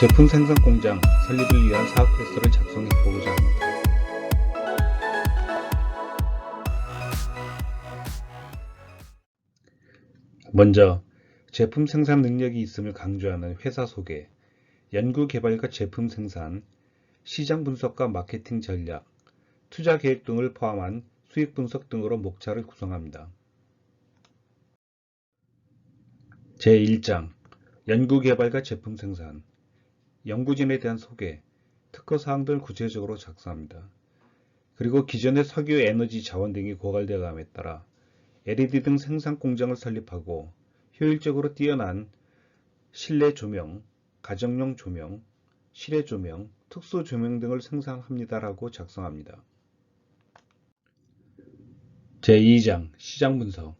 제품 생산 공장 설립을 위한 사업 계획서를 작성해 보고자 합니다. 먼저 제품 생산 능력이 있음을 강조하는 회사 소개, 연구 개발과 제품 생산, 시장 분석과 마케팅 전략, 투자 계획 등을 포함한 수익 분석 등으로 목차를 구성합니다. 제1장 연구 개발과 제품 생산 연구진에 대한 소개, 특허 사항들 구체적으로 작성합니다. 그리고 기존의 석유, 에너지, 자원 등이 고갈되어 감에 따라 LED 등 생산 공장을 설립하고 효율적으로 뛰어난 실내 조명, 가정용 조명, 실외 조명, 특수 조명 등을 생산합니다라고 작성합니다. 제2장 시장 분석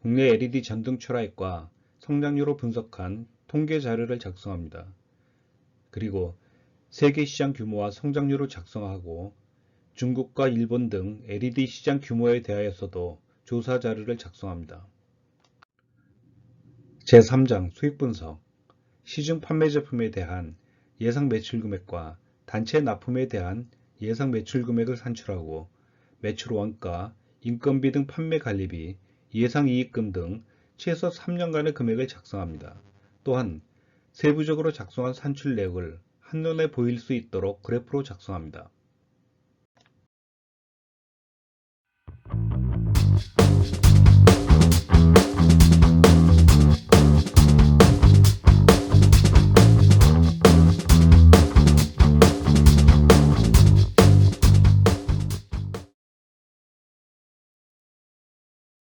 국내 LED 전등 출하액과 성장률을 분석한 통계 자료를 작성합니다. 그리고 세계 시장 규모와 성장률을 작성하고 중국과 일본 등 LED 시장 규모에 대하여서도 조사 자료를 작성합니다. 제3장 수익 분석 시중 판매 제품에 대한 예상 매출 금액과 단체 납품에 대한 예상 매출 금액을 산출하고 매출 원가, 인건비 등 판매 관리비, 예상 이익금 등 최소 3년간의 금액을 작성합니다. 또한 세부적으로 작성한 산출 내역을 한눈에 보일 수 있도록 그래프로 작성합니다.